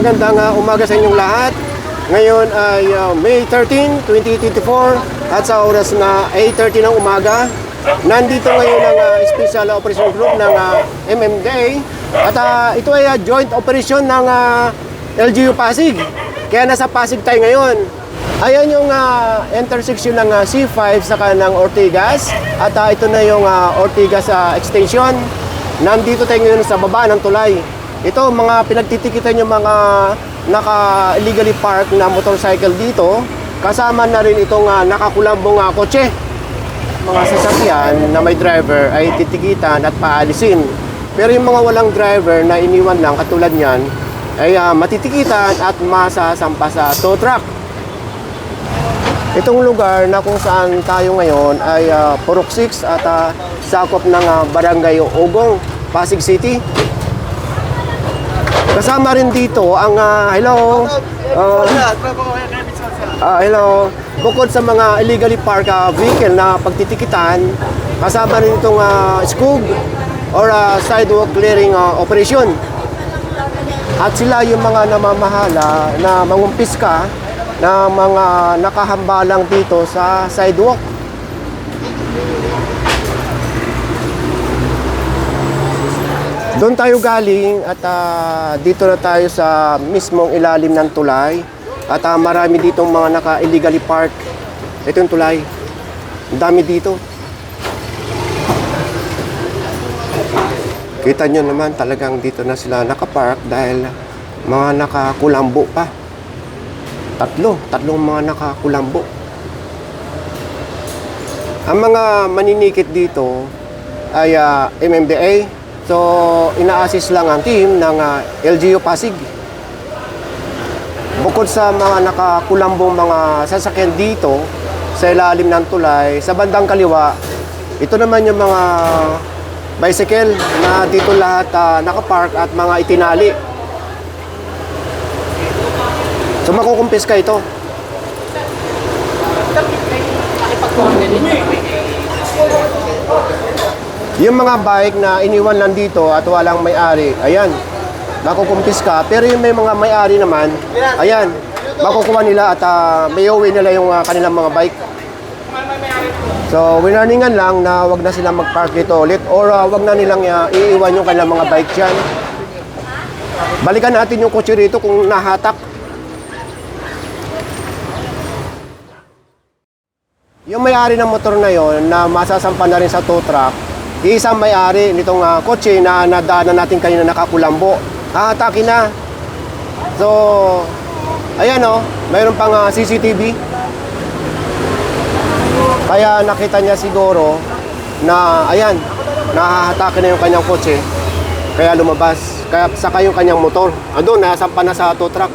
Magandang uh, umaga sa inyong lahat. Ngayon ay uh, May 13, 2024 at sa oras na 8.30 ng umaga. Nandito ngayon ang uh, Special Operation Group ng uh, MMDA at uh, ito ay uh, joint operation ng uh, LGU Pasig. Kaya nasa Pasig tayo ngayon. Ayan yung uh, intersection ng uh, C5 sa kanang Ortigas at uh, ito na yung uh, Ortigas uh, extension. Nandito tayo ngayon sa baba ng tulay. Ito mga pinagtitikitan yung mga naka-illegally park na motorcycle dito. Kasama na rin itong uh, nakakulambong uh, kotse. Mga sasakyan na may driver ay titikitan at paalisin. Pero yung mga walang driver na iniwan lang katulad niyan ay uh, matitikitan at masasampa sa tow truck. Itong lugar na kung saan tayo ngayon ay uh, Purok 6 at uh, sakop ng uh, Barangay Ugong, Pasig City. Kasama rin dito ang uh, hello. Uh, ah, hello. Bukod sa mga illegally parked uh, vehicle na pagtitikitan, kasama rin itong uh, SCUG or uh, sidewalk clearing uh, operation. At sila yung mga namamahala na mangumpis ka na mga nakahambalang dito sa sidewalk. Doon tayo galing at ah, dito na tayo sa mismong ilalim ng tulay. At ah, marami ditong mga naka-illegally park. Ito yung tulay. Ang dami dito. Kita nyo naman talagang dito na sila nakapark dahil mga nakakulambo pa. Tatlo, tatlong mga nakakulambo. Ang mga maninikit dito ay ah, MMDA. So, ina-assist lang ang team ng ah, LGU Pasig. Bukod sa mga nakakulambong mga sasakyan dito sa ilalim ng tulay, sa bandang kaliwa, ito naman yung mga bicycle na dito lahat ah, nakapark at mga itinali. So makukumpis ka ito. Yung mga bike na iniwan lang dito at walang may-ari, ayan, makukumpis ka. Pero yung may mga may-ari naman, ayan, makukuha nila at ah, may uwi nila yung ah, kanilang mga bike. So, winarningan lang na wag na silang mag-park dito ulit or ah, wag na nilang ah, iiwan yung kanilang mga bike dyan. Balikan natin yung kotse rito kung nahatak. Yung may-ari ng motor na yon na masasampa na rin sa tow truck, isang may-ari nitong ah, kotse na nadaanan natin kanina nakakulambo. Hahatakin na. So, ayan o, mayroon pang ah, CCTV. Kaya nakita niya siguro na ayan, nahahatakin na yung kanyang kotse. Kaya lumabas. Kaya saka yung kanyang motor. Andun, nasampa na sa tow truck.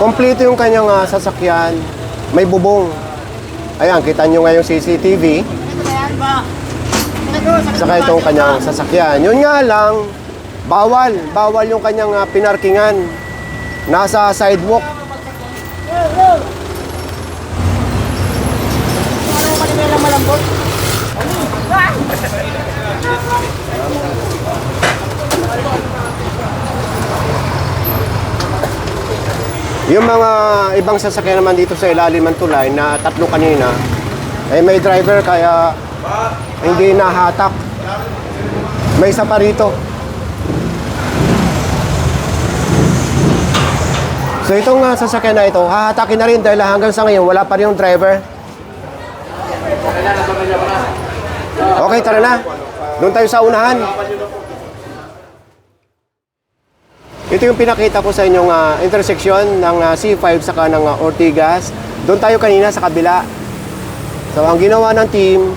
Kompleto yung kanyang ah, sasakyan. May bubong. Ayan, kita nyo nga yung CCTV. Saka itong kanyang sasakyan. Yun nga lang, bawal. Bawal yung kanyang ah, pinarkingan. Nasa sidewalk. Yung mga ibang sasakyan naman dito sa ilalim ng tulay na tatlo kanina, eh may driver kaya hindi nahatak. May isa pa rito. So itong uh, sasakyan na ito, hahatakin na rin dahil hanggang sa ngayon wala pa rin yung driver. Okay, tara na. Doon tayo sa unahan. Ito yung pinakita ko sa inyong ah, intersection ng ah, C5 sa kanang uh, Ortigas. Doon tayo kanina sa kabila. So ang ginawa ng team,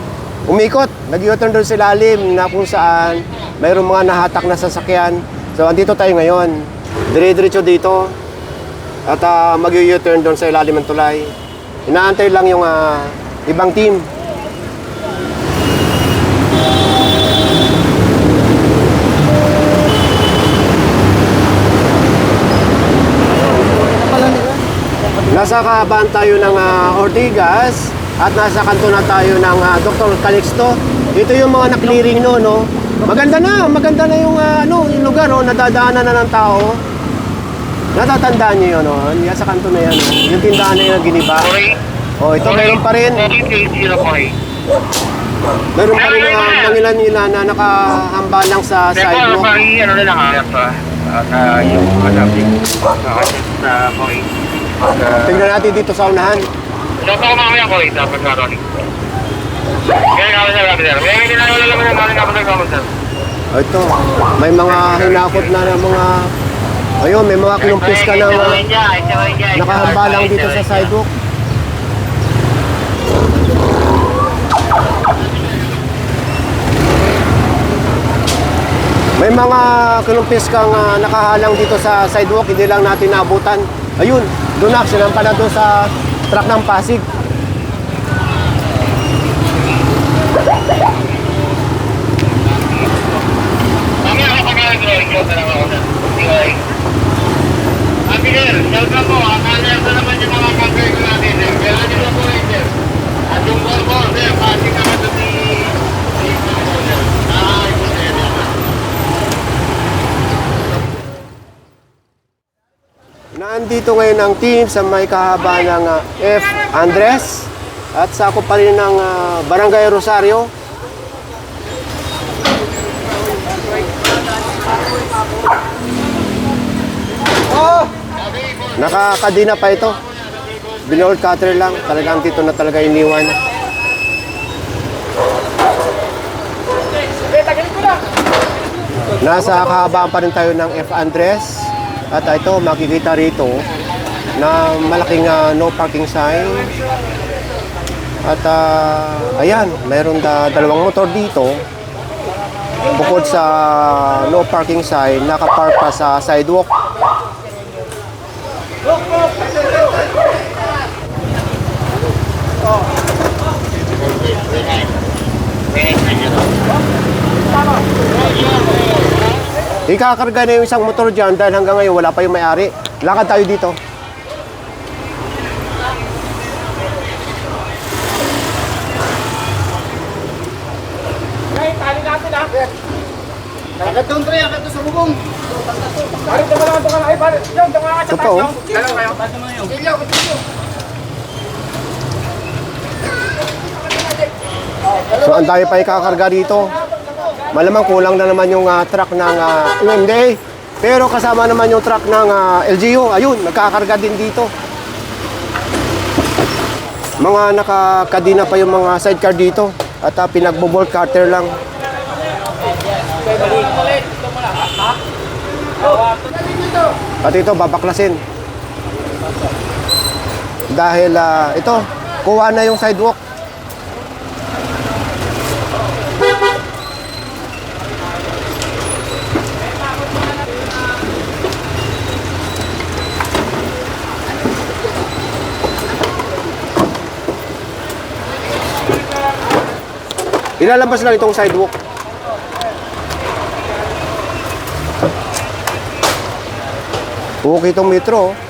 umikot. Nag-U-turn doon sa ilalim na kung saan mayroong mga nahatak na sasakyan. So andito tayo ngayon. Dire-diretso dito. At uh, mag-U-turn doon sa ilalim ng tulay. Inaantay lang yung ah, ibang team. Nasa kabaan tayo ng ah, Ortigas at nasa kanto na tayo ng ah, Dr. Calixto. Ito yung mga na-clearing no, no? Maganda na, maganda na yung ah, ano, yung lugar oh, nadadaanan na ng tao. Natatandaan niyo yun, oh. Yan sa kanto na yan, oh. Yung tindahan na yun, giniba. Okay. Oh, ito meron pa rin. Meron pa rin na mangilan-ngilan na nakahamba lang sa sidewalk. bali, ano na lang ha, ah, yung point. Pag, Tingnan natin dito sa unahan. Dapat ako mamaya ko dapat nga Ronnie. Kaya kami sir. Na wala lang na mga kapag nagkamo sir. Ito, may mga hinakot na ng mga... Ayun, may mga kinumpis ka ng ah, nakahamba lang dito sa sidewalk. May mga kinumpis kang ah, nakahalang dito sa sidewalk, hindi lang natin naabutan. Ayun, doon na, sinampa na doon sa truck ng Pasig. Mamaya ako pag-alag ko, ikaw na lang ako sir. Okay. Sir, welcome po. Akala ko naman yung mga kapag ko natin sir. Kaya nyo lang po eh sir. At yung ball ko sir, pati ka na doon ni... Ah, ito sir. Nandito ngayon ang team sa may kahaba ng ah, F. Andres at sa ako pa rin ng ah, Barangay Rosario. Nakakadina pa ito. Binold cutter lang. Talagang dito na talaga iniwan. Nasa kahabaan pa rin tayo ng F. Andres. At ito, makikita rito na malaking ah, no parking sign. At ah, ayan, mayroon da, dalawang motor dito. Bukod sa no parking sign, nakapark pa sa sidewalk. Ikakarga na yung isang motor dyan dahil hanggang ngayon wala pa yung may-ari. Lakad tayo dito. Agad doon, Tre. Agad doon sa bubong. Ito pa oh. Silyo, silyo. So ang dami pa ikakarga dito. Malamang kulang na naman yung ah, truck ng uh, UMDA. Pero kasama naman yung truck ng ah, LGU. Ayun, nagkakarga din dito. Mga nakakadina pa yung mga sidecar dito. At uh, pinagbo-bolt cutter lang. At ito, babaklasin. Dahil ah, ito, kuha na yung sidewalk. Ilalabas lang itong sidewalk. Okay itong metro. oh.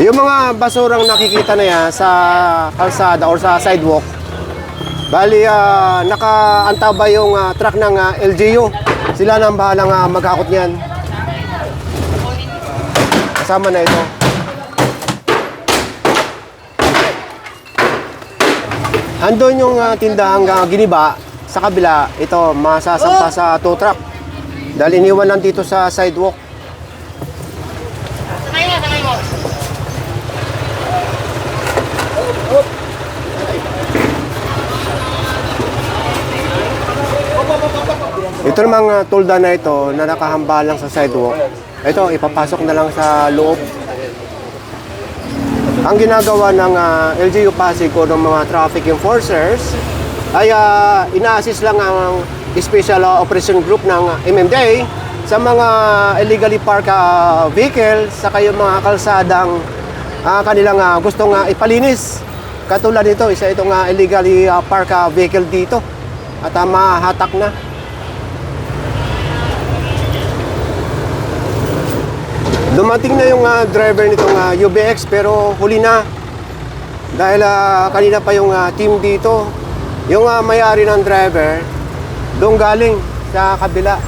Yung mga basurang nakikita na yan sa kalsada or sa sidewalk, bali ah, nakaantabay yung ah, truck ng ah, LGU. Sila na ang bahalang uh, maghakot niyan. Kasama na ito. Andun yung ah, tindahang ah, giniba sa kabila, ito masasampa sa tow truck. Dahil iniwan lang dito sa sidewalk. Ito namang uh, tulda na ito na nakahamba lang sa sidewalk. Ito, ipapasok na lang sa loob. ang ginagawa ng ah, LGU Pasig o ng mga traffic enforcers ay ah, ina-assist lang ang Special Operation Group ng MMDA sa mga illegally parked ah, vehicle sa kayong mga kalsadang ah, kanilang ah, gustong ah, ipalinis. Katulad nito, isa itong ah, illegally ah, parked ah, vehicle dito at ah, mahatak na. Dumating na yung ah, driver nitong ah, UBX pero huli na. Dahil ah, kanina pa yung ah, team dito. Yung ah, may-ari ng driver, doon galing sa kabila.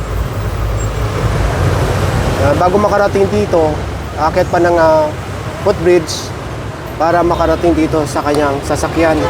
Ah, bago makarating dito, akit pa ng ah, footbridge para makarating dito sa kanyang sasakyan.